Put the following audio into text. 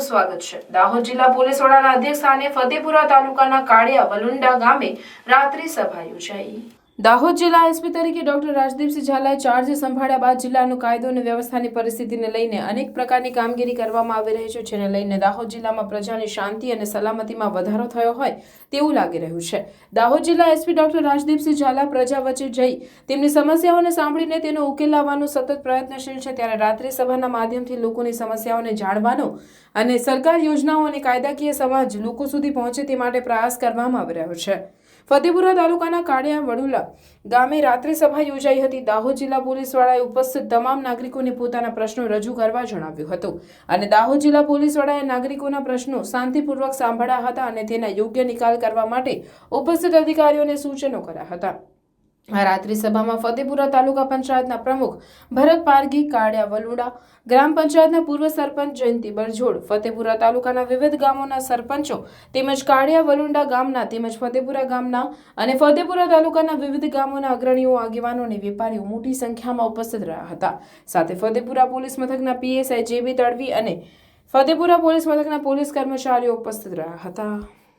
સ્વાગત છે. દાહોદ જિલ્લા પોલીસ વડાના અધ્યક્ષ સ્થાને ફતેપુરા તાલુકાના કાળિયા વલુંડા ગામે રાત્રિ સભા યોજાઈ. દાહોદ જિલ્લા એસપી તરીકે ડોક્ટર રાજદીપસિંહ ઝાલાએ ચાર્જ સંભાળ્યા બાદ જિલ્લાનું કાયદો અને વ્યવસ્થાની પરિસ્થિતિને લઈને અનેક પ્રકારની કામગીરી કરવામાં આવી રહી છે, જેને લઈને દાહોદ જિલ્લામાં પ્રજાની શાંતિ અને સલામતીમાં વધારો થયો હોય તેવું લાગી રહ્યું છે. દાહોદ જિલ્લા એસપી ડોક્ટર રાજદીપસિંહ ઝાલા પ્રજા વચ્ચે જઈ તેમની સમસ્યાઓને સાંભળીને તેનો ઉકેલ લાવવાનો સતત પ્રયત્નશીલ છે. ત્યારે રાત્રિ સભાના માધ્યમથી લોકોની સમસ્યાઓને જાણવાનો અને સરકાર યોજનાઓ અને કાયદાકીય સમાજ લોકો સુધી પહોંચે તે માટે પ્રયાસ કરવામાં આવી રહ્યો છે. ફતેપુરા તાલુકાના કાળિયા વડુલા ગામે રાત્રે સભા યોજાઈ હતી. દાહોદ જિલ્લા પોલીસ વડાએ ઉપસ્થિત તમામ નાગરિકોને પોતાના પ્રશ્નો રજૂ કરવા જણાવ્યું હતું અને દાહોદ જિલ્લા પોલીસ વડાએ નાગરિકોના પ્રશ્નો શાંતિપૂર્વક સાંભળ્યા હતા અને તેના યોગ્ય નિકાલ કરવા માટે ઉપસ્થિત અધિકારીઓને સૂચનો કર્યા હતા. આ રાત્રિ સભામાં ફતેપુરા તાલુકા પંચાયતના પ્રમુખ ભરત પારગી કાળિયા વલુડા, ગ્રામ પંચાયતના પૂર્વ સરપંચ જયંતિ બરજોડ, ફતેપુરા તાલુકાના વિવિધ ગામોના સરપંચો તેમજ કાળિયા વલુંડા ગામના તેમજ ફતેપુરા ગામના અને ફતેપુરા તાલુકાના વિવિધ ગામોના અગ્રણીઓ આગેવાનો અને વેપારીઓ મોટી સંખ્યામાં ઉપસ્થિત રહ્યા હતા. સાથે ફતેપુરા પોલીસ મથકના પીએસઆઈ જેબી તડવી અને ફતેપુરા પોલીસ મથકના પોલીસ કર્મચારીઓ ઉપસ્થિત રહ્યા હતા.